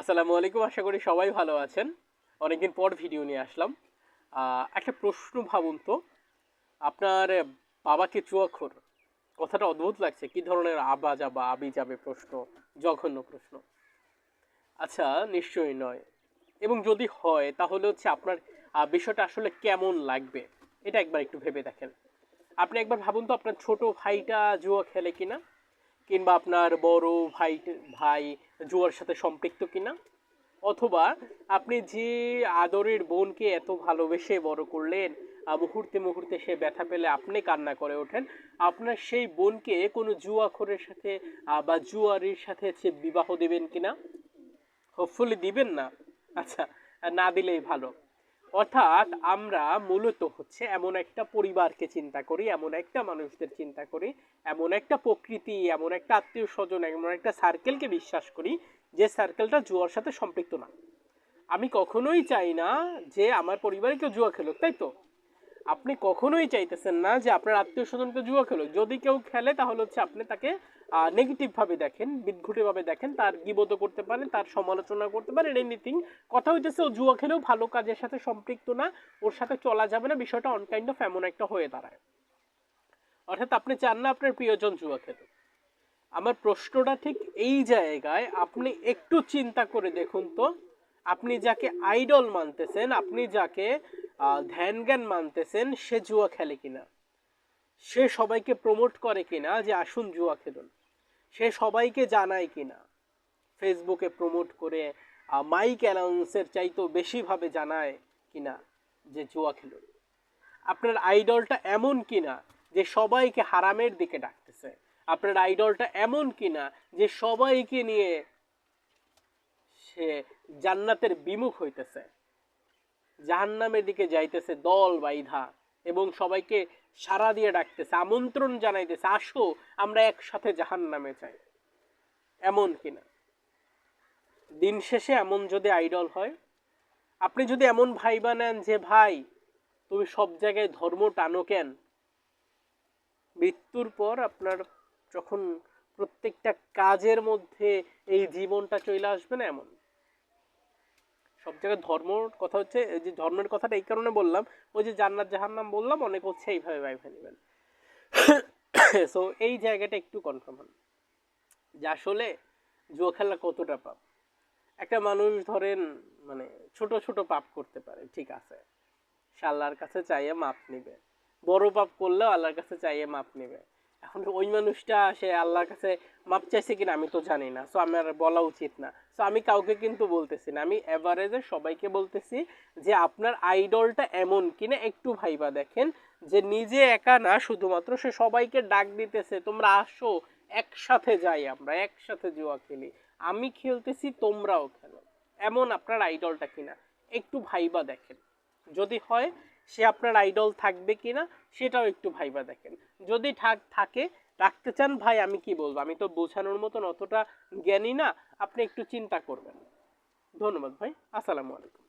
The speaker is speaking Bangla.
আসসালামু আলাইকুম, আশা করি সবাই ভালো আছেন। অনেকদিন পর ভিডিও নিয়ে আসলাম। একটা প্রশ্ন ভাবুন তো। আপনার বাবাকে চুয়াক্ষর, কথাটা অদ্ভুত লাগছে। কি ধরনের আবা যাবা, আবি যাবে প্রশ্ন, জঘন্য প্রশ্ন। আচ্ছা নিশ্চয়ই নয়। এবং যদি হয়, তাহলে হচ্ছে আপনার বিষয়টা আসলে কেমন লাগবে? এটা একবার একটু ভেবে দেখেন। আপনি একবার ভাবুন তো, আপনার ছোট ভাইটা জুয়া খেলে কিনা? কিংবা আপনার বড় ভাই ভাই, জুয়ার সাথে সম্পৃক্ত কিনা? অথবা আপনি যে আদরের বোনকে এত ভালোবেসে বড় করলেন মুহূর্তে মুহূর্তে সে ব্যথা পেলে আপনি কান্না করে ওঠেন। আপনার সেই বোনকে কোনো জুয়াখোরের সাথে বা জুয়ারির সাথে সে বিবাহ দেবেন কিনা? হোপফুলি দিবেন না। আচ্ছা না দিলেই ভালো। অর্থাৎ আমরা মূলত হচ্ছে এমন একটা পরিবারকে চিন্তা করি, এমন একটা মানুষদের চিন্তা করি, এমন একটা প্রকৃতি, এমন একটা আত্মীয় স্বজন এমন একটা সার্কেলকে বিশ্বাস করি যে সার্কেলটা জুয়ার সাথে সম্পৃক্ত না। আমি কখনোই চাই না যে আমার পরিবারে কেউ জুয়া খেলুক, তাই তো? আপনি কখনোই চাইতেছেন না যে আপনার আত্মীয় স্বজনকে জুয়া খেলুক। যদি কেউ খেলে তাহলে হচ্ছে আপনি তাকে নেগেটিভ ভাবে দেখেন বিদ্ঘুটে ভাবে দেখেন, তার গিবত করতে পারেন, তার সমালোচনা করতে পারেন এনিথিং কথা হইতেছে, ও জুয়া খেলেও ভালো কাজের সাথে সম্পৃক্ত না, ওর সাথে চলা যাবে না, বিষয়টা অনকাইন্ড অফ এমন একটা হয়ে দাঁড়ায়। অর্থাৎ আপনি চান না আপনার প্রিয়জন জুয়া খেলুক। আমার প্রশ্নটা ঠিক এই জায়গায়, আপনি একটু চিন্তা করে দেখুন তো, আপনি যাকে আইডল মানতেছেন, আপনি যাকে ধ্যান জ্ঞান মানতেছেন, সে জুয়া খেলে কিনা? সে সবাইকে প্রমোট করে কিনা যে আসুন জুয়া খেলুন, সে সবাইকে জানায় কিনা। ফেসবুকে প্রমোট করে মাইক অ্যানাউন্সের চাইতেও বেশিভাবে জানায় কিনা যে জুয়া খেলুন। আপনার আইডলটা এমন কিনা যে সবাইকে হারামের দিকে ডাকতেছে? আপনার আইডলটা এমন কিনা যে সবাইকে নিয়ে সে জান্নাতের বিমুখ হইতেছে? জাহান্নামের দিকে যাইতেছে দল বাইধা এবং সবাইকে সারা দিয়ে ডাকতেছে, আমন্ত্রণ জানাইতেছে, আসো, আমরা একসাথে জাহান্নামে যাই। এমন কিনা? দিন শেষে এমন যদি আইডল হয়? আপনি যদি এমন ভাই বানান যে, ভাই, তুমি সব জায়গায় ধর্ম টানো কেন? মৃত্যুর পর আপনার যখন প্রত্যেকটা কাজের মধ্যে এই জীবনটা চলে আসবে না এমন? সব জায়গায় ধর্মর কথা হচ্ছে যে ধর্মের কথাটা এই কারণে বললাম, ওই যে জান্নাত জাহান্নাম বললাম, অনেক হচ্ছে এইভাবে ভাইভা নেবেন। সো এই জায়গাটা একটু কনফার্ম হন। যে আসলে জুয়া খেলা কতটা পাপ? একটা মানুষ ধরেন মানে ছোট ছোট পাপ করতে পারে, ঠিক আছে। সে আল্লাহর কাছে চাইয়ে মাপ নিবে। বড় পাপ করলেও আল্লাহর কাছে চাইয়ে মাপ নিবে। এখন ওই মানুষটা, সে আল্লাহর কাছে মাপ চাইছে কিনা আমি তো জানি না। সো আমার বলা উচিত না। সো আমি কাউকে কিন্তু বলতেছি না। আমি এভারেজে সবাইকে বলতেছি যে, আপনার আইডলটা এমন কিনা একটু ভাইবা দেখেন যে, নিজে একা না, শুধুমাত্র সে সবাইকে ডাক দিতেছে, তোমরা আসো, একসাথে যাই আমরা, একসাথে জুয়া খেলি। আমি খেলতেছি, তোমরাও খেলো। এমন আপনার আইডলটা কিনা, একটু ভাইবা দেখেন। যদি হয় সে আপনার আইডল থাকবে কি না সেটাও একটু ভাইবা দেখেন। যদি ঠাক থাকে, রাখতে চান, ভাই, আমি কি বলব? আমি তো বোঝানোর মতন অতটা জ্ঞানী না, আপনি একটু চিন্তা করবেন। ধন্যবাদ, ভাই। আসসালামু আলাইকুম।